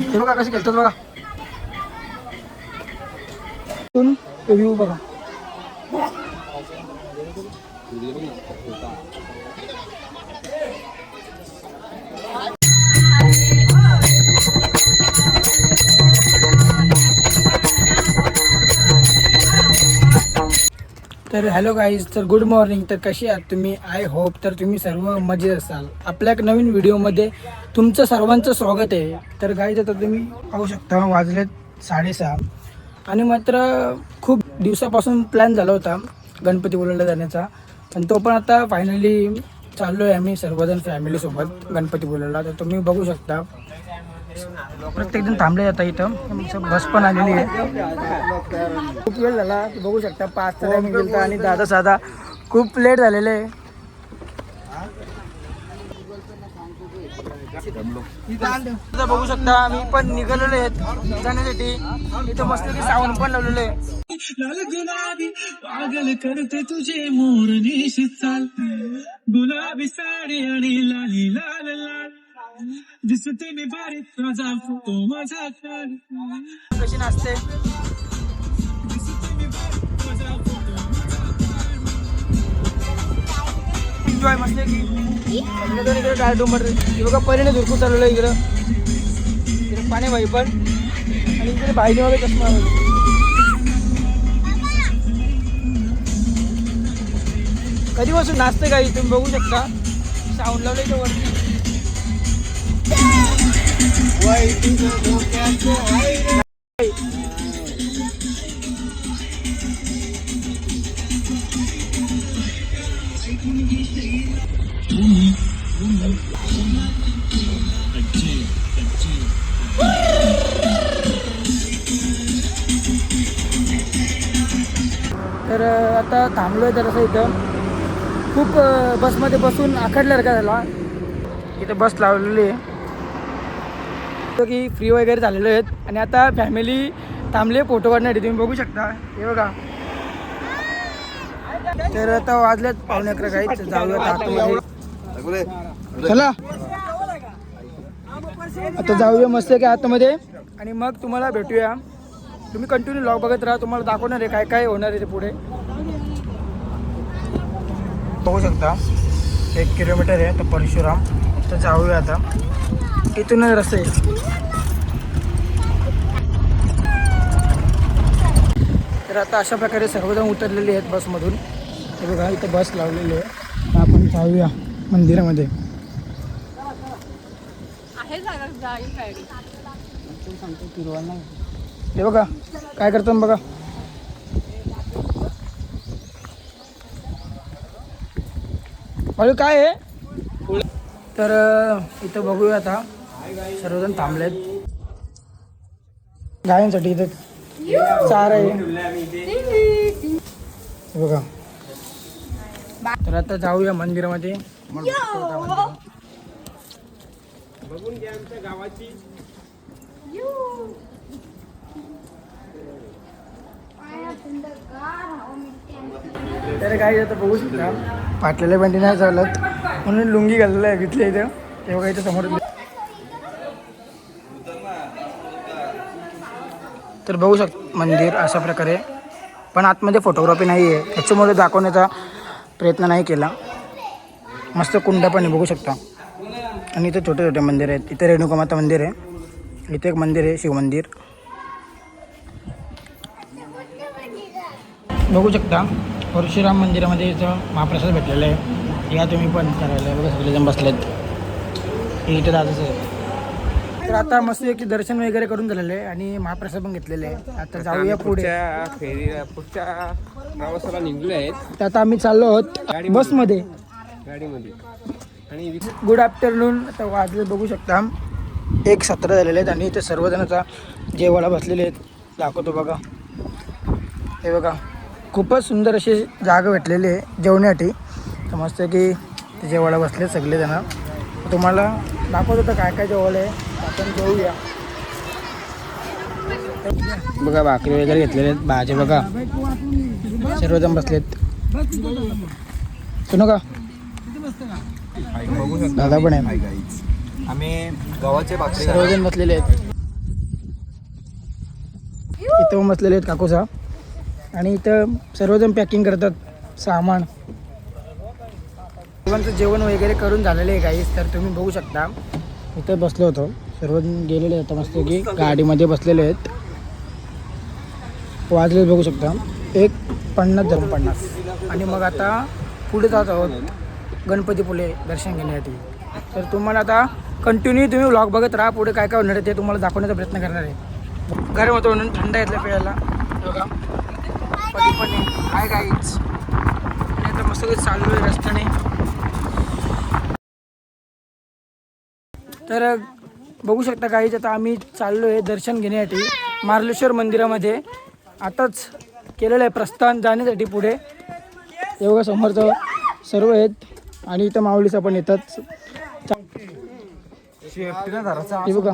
हे बघा कसे खेळतात बघा. व्ह्यू बघा. तर हॅलो गाईज तर गुड मॉर्निंग तर कशी आहात तुम्ही? आय होप तर तुम्ही सर्व मजेत असाल. आपल्या एक नवीन व्हिडिओमध्ये तुमचं सर्वांचं स्वागत आहे. तर गाईज आता तुम्ही पाहू शकता वाजलेत साडेसहा. आणि मात्र खूप दिवसापासून प्लॅन झाला होता गणपती बोलायला जाण्याचा. पण तो पण आता फायनली चाललो आहे आम्ही सर्वजण फॅमिलीसोबत गणपती बोलायला. तर तुम्ही बघू शकता. प्रत्येकजण थांबले जातात इथं. बस पण आलेली आहे. खूप वेळ झाला बघू शकता पाच गेलता आणि दादा साधा खूप लेट झालेले आहे. बघू शकता आम्ही पण निघालेलो आहेत जाण्यासाठी. इथं मस्त की सावण पण लावलेलं आहे. लाल गुलाबी पागल करते तुझे मोरनी चाल. गुलाबी साडी आणि लाली लाल लाल. दिसते मी बारीक माझा माझा कशी नाचते? एन्जॉय मस्त की? इकडे गार्डून हे बघा परीने चालवलं इकडं. इकडे पाणी भाई पण. आणि इकडे भाईने वगैरे चष्मा वगैरे कधीपासून नाचते काही तुम्ही बघू शकता. साऊंड लावलं इथं वरती. तर आता थांबलो आहे जरासं इथं. खूप बसमध्ये बसून आखडल्यासारखा झाला. इथं बस लावलेली आहे. की फ्री वगैरे झालेले आहेत. आणि आता फॅमिली थांबले फोटो काढण्यासाठी. तुम्ही बघू शकता. हे बघा. तर आता वाजल्यात पावणे अकरा काही जाऊयात आतमध्ये चला. आता जाऊया मस्त की आतमध्ये आणि मग तुम्हाला भेटूया. तुम्ही कंटिन्यू लॉग बघत राहा. तुम्हाला दाखवणार आहे काय काय होणार आहे ते पुढे. बघू शकता. एक किलोमीटर आहे तर परशुराम. तर जाऊया आता. इथूनच रस्ते. तर आता अशा प्रकारे सर्वजण उतरलेले आहेत बसमधून. हे बघा इथं बस लावलेली आहे. तर आपण जाऊया मंदिरामध्ये. हे बघा काय करतो बघा. अरे काय आहे? तर इथं बघूया आता. सर्वजण थांबलेत. गायांसाठी इथं चार आहे. बघा. तर आता जाऊया मंदिरामध्ये. बघून बघतो तर आता बघू शकता. फाटलेल्या बंडी नाही चालत. म्हणून लुंगी घाललेलं आहे घेतली इथं. तेव्हा बघा इथं समोर. तर बघू शक मंदिर अशा प्रकारे. पण आतमध्ये फोटोग्राफी नाही आहे त्याच्यामुळे दाखवण्याचा प्रयत्न नाही केला. मस्त कुंड पण आहे बघू शकता. आणि इथे छोटे छोटे मंदिर आहेत. इथे रेणुकामाता मंदिर आहे. इथे एक मंदिर आहे शिवमंदिर बघू शकता. परशुराम मंदिरामध्ये इथं महाप्रसाद भेटलेला आहे. या तुम्ही पण करायला बघा सगळेजण बसलेत. इथे दादाच आहे. तर आता मस्त एक दर्शन वगैरे करून झालेलं आहे आणि महाप्रसाद पण घेतलेले आहे. आता जाऊया पुढे. पुढच्या फेरीला पुढच्या प्रवासाला निघले आहेत. तर आता आम्ही चाललो आहोत बसमध्ये. गाडीमध्ये. आणि गुड आफ्टरनून आता वाजले बघू शकता. एक सतरा झालेले आहेत आणि इथे सर्वजण आता जेवायला बसलेले आहेत. दाखवतो बघा. हे बघा. खूपच सुंदर अशी जागा भेटलेली आहे जेवण्यासाठी. तर मस्त की ते जेवायला बसले सगळेजण. तुम्हाला दाखवत होतं काय काय जेवलं आहे आपण जेवूया. बघा भाकरी वगैरे घेतलेले आहेत भाजी बघा. सर्वजण बसलेत. सुनो का? दादा पण आहे. आम्ही गव्हाचे सर्वजण बसलेले आहेत. इथं बसलेले आहेत काकूचा आणि इथं सर्वजण पॅकिंग करतात सामान. सर्वांचं जेवण वगैरे करून झालेलं आहे काहीच तर तुम्ही बघू शकता. इथं बसलो होतो. सर्वजण गेलेले आहेत मस्त की गाडीमध्ये बसलेले आहेत. वाजले बघू शकता. एक पन्नास धरून पन्नास. आणि मग आता पुढे जात आहोत. गणपतीपुले दर्शन घेण्यासाठी. तर तुम्हाला आता कंटिन्यू तुम्ही व्लॉग बघत राहा. पुढे काय काय होणार आहे ते तुम्हाला दाखवण्याचा प्रयत्न करणार आहे. गरम होतो म्हणून थंड येतलं प्यायला बघा. पती पण आहे काहीच आणि आता मस्त चाललो आहे रस्त्याने. तर बघू शकता काहीच आता आम्ही चाललो आहे दर्शन घेण्यासाठी मार्लेश्वर मंदिरामध्ये. आताच केलेलं आहे प्रस्थान जाण्यासाठी पुढे. एवढं समर्थ समोरचं सर्व आहेत. आणि इथं माऊलीचा पण येतात. बघा.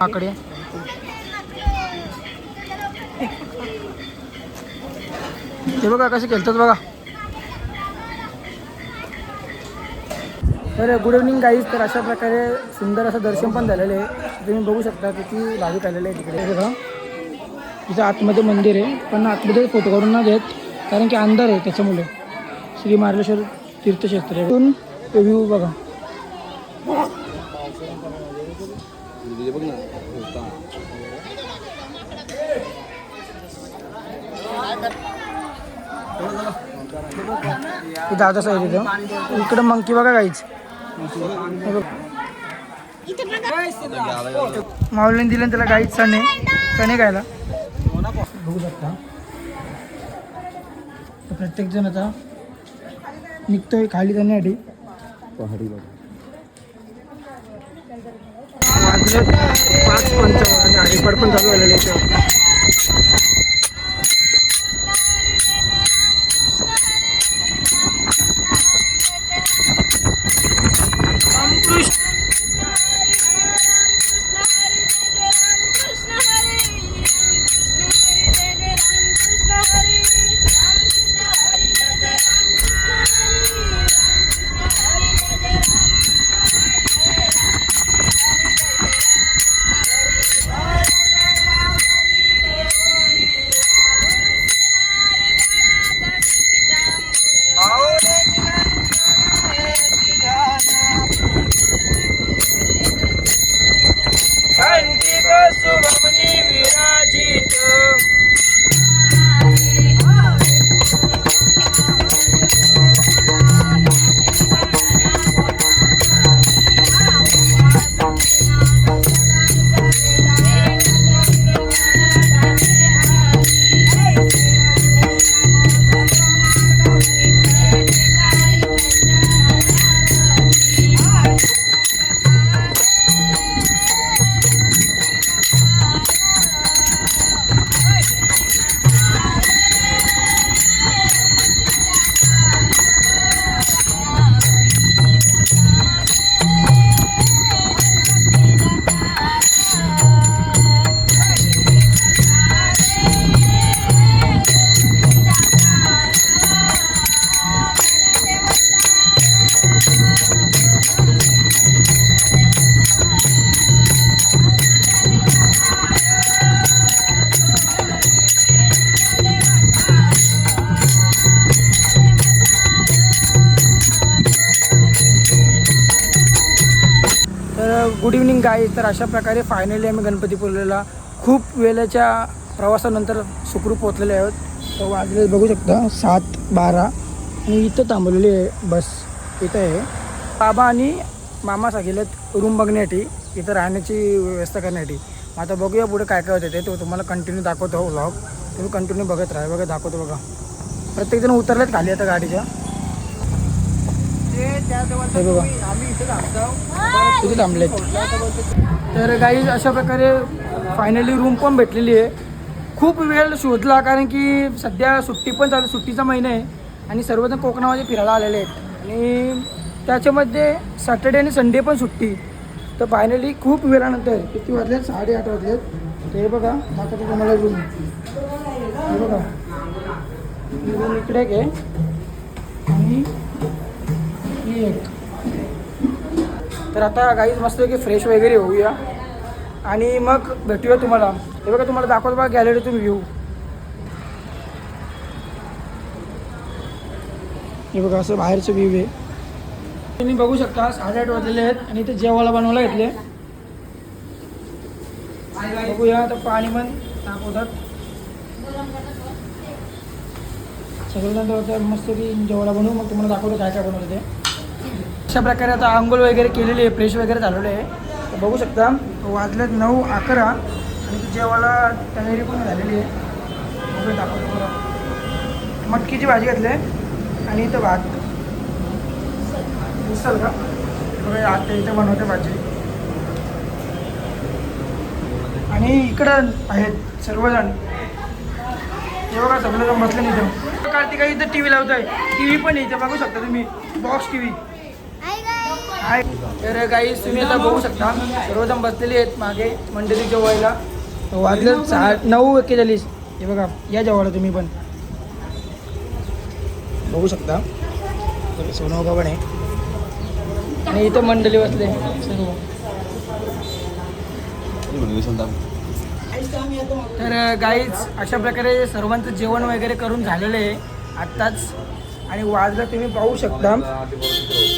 आकडे. हे बघा कसे खेळतात बघा. तर गुड इव्हनिंग गाईज तर अशा प्रकारे सुंदर असं दर्शन पण झालेलं आहे. तुम्ही बघू शकता किती भाविक आलेले आहे तिकडे हे बघा. तिथं आतमध्ये मंदिर आहे. पण आतमध्ये फोटो काढून ना घेत कारण की अंधार आहे त्याच्यामुळे. श्री मार्लेश्वर तीर्थक्षेत्र आहे. व्ह्यू बघा. बघ ना होता दादा साहेब इथं. इकडं मंकी बघा काहीच माऊलीने दिलं त्याला काहीच चणे चणे खायला. बघू शकता. तर प्रत्येक जण आता निघतोय खाली जाण्यासाठी. वाजले पाच पंचावन्न आणि पण चालू झालेलं आहे गुड इव्हनिंग गाय तर अशा प्रकारे फायनली आम्ही गणपतीपुळेला खूप वेळेच्या प्रवासानंतर सुखरूप पोचलेले आहोत. तर वाजले बघू शकता सात बारा. आणि इथं थांबवलेली आहे बस. इथं आहे. बाबा आणि मामा सांगितलेत रूम बघण्यासाठी इथं राहण्याची व्यवस्था करण्यासाठी. मग आता बघूया पुढे काय काय होते ते. तो तुम्हाला कंटिन्यू दाखवतो व्लॉग तुम्ही कंटिन्यू बघत राहा. बघा दाखवतो बघा. प्रत्येकजण उतरलेत खाली आता गाडीच्या. थांबलेत. तर काही अशा प्रकारे फायनली रूम पण भेटलेली आहे. खूप वेळ शोधला कारण की सध्या सुट्टी पण चालू सुट्टीचा महिना आहे आणि सर्वजण कोकणामध्ये फिरायला आलेले आहेत. आणि त्याच्यामध्ये सॅटर्डे आणि संडे पण सुट्टी. तर फायनली खूप वेळानंतर किती वाजलेत? साडेआठ वाजलेत. तर हे बघा दाखवतो तुम्हाला रूम हे बघा. रूम इकडे आहे. आणि एक. तर आता गाईज मस्त की फ्रेश वगैरे होऊया आणि मग भेटूया तुम्हाला. हे बघा तुम्हाला दाखवतो बघा गॅलरीतून व्ह्यू हे बघा असं बाहेरचं व्ह्यू आहे. तुम्ही बघू शकता साडेआठ वाजलेले आहेत आणि इथे जेवायला बनवायला घेतले. बघूया तर पाणी पण दाखवतात सगळ्यांना मस्त की जेवायला बनवू. मग तुम्हाला दाखवतो काय काय बनवलं ते. अशा प्रकारे आता आंघोळ वगैरे केलेली आहे फ्रेश वगैरे झालेलं आहे. तर बघू शकता वाजलेत नऊ अकरा आणि ती जेवायला तयारी पण झालेली आहे. दाखवतो मटकीची भाजी घातली आहे आणि इथं भात. दिसल का? आता इथं बनवते भाजी. आणि इकडं आहेत सर्वजण. हे बघा सगळेजण बसले नाही इथं. कार्तिका इथं टी व्ही लावतोय. टी व्ही पण इथं बघू शकता तुम्ही. बॉक्स टी व्ही आहे तर काही तुम्ही आता बघू शकता. सर्वजण बसलेले आहेत मागे मंडळी जेवायला वाजलं सहा नऊ एके झालीस हे बघा या जेवायला तुम्ही पण. बघू शकता. सोनोगा पण आहे. आणि इथं मंडळी बसले सर्व. तर गाईज अशा प्रकारे सर्वांचं जेवण वगैरे करून झालेलं आहे. आत्ताच आणि वाजलं तुम्ही पाहू शकता.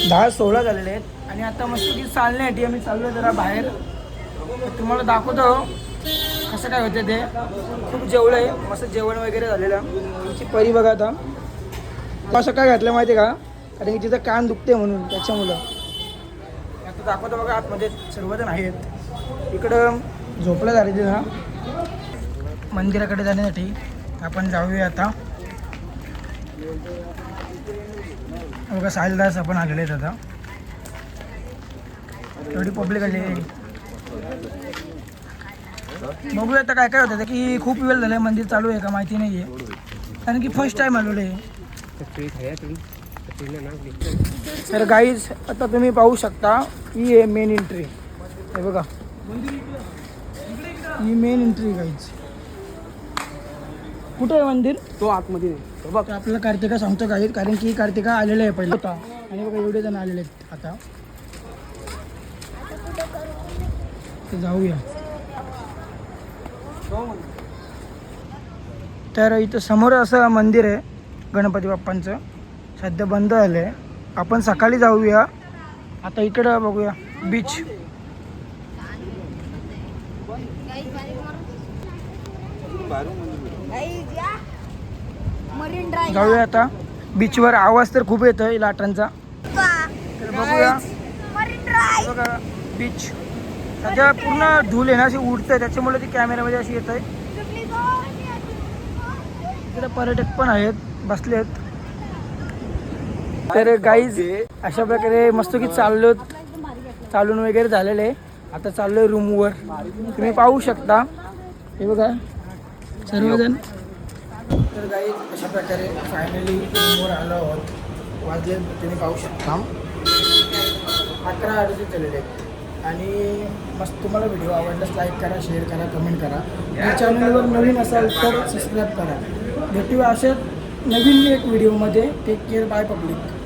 दहा सोळा झालेले आहेत. आणि आता मस्त की चालण्यासाठी आम्ही चाललो जरा बाहेर. तर तुम्हाला दाखवतो हो. कसं काय होतं ते. खूप जेवलं आहे मस्त जेवण वगैरे झालेलं. आमची परी बघा आता. असं काय घातलं माहिती आहे का? कारण की तिथं कान दुखते म्हणून त्याच्यामुळं. आता दाखवतो बघा आतमध्ये सर्वजण आहेत. इकडं झोपलं झाले तिथं मंदिराकडे जाण्यासाठी आपण जाऊया आता. बघा साहिलदास आपण आलेले आहेत आता. एवढी पब्लिक आली बघूया आता काय काय होतं की खूप वेळ झालं मंदिर चालू आहे का माहिती नाही आहे कारण की फर्स्ट टाईम आलेलो आहे. तर गाईज आता तुम्ही पाहू शकता ही आहे मेन एंट्री हे बघा. ही मेन एंट्री गाईज कुठे आहे मंदिर? तो आतमध्ये बघ. आपल्याला कार्तिका सांगतो काही कारण की कार्तिका आलेला आहे पहिला. होता. आणि बघा एवढे जण आलेले आहेत आता. तर जाऊया. तर इथं समोर असं मंदिर आहे गणपती बाप्पांचं. सध्या बंद झालं आहे आपण सकाळी जाऊया. आता इकडं बघूया बीच जाऊया आता. बीचवर आवाज तर खूप येतोय लाटांचा तर बघूया. बघा बीच सध्या पूर्ण धूल आहे ना अशी उडतंय. त्याच्यामुळे ती कॅमेरामध्ये अशी येत आहे इकडे पर्यटक पण आहेत बसलेत तर गाईज अशा प्रकारे मस्त की चाललो चालून वगैरे झालेले आहे. आता चाललोय रूमवर तुम्ही पाहू शकता. हे बघा. सर्वजण. तर गाईज अशा प्रकारे फायनली रूमवर आलो आहोत. वाजले तुम्ही पाहू शकता. अकरा अडतीस झालेले आहेत. आणि मस्त तुम्हाला व्हिडिओ आवडल्यास लाईक करा शेअर करा कमेंट करा. या चॅनलवर नवीन असाल तर सबस्क्राईब करा. भेटूया अशाच नवीन एक व्हिडिओमध्ये टेक केअर बाय पब्लिक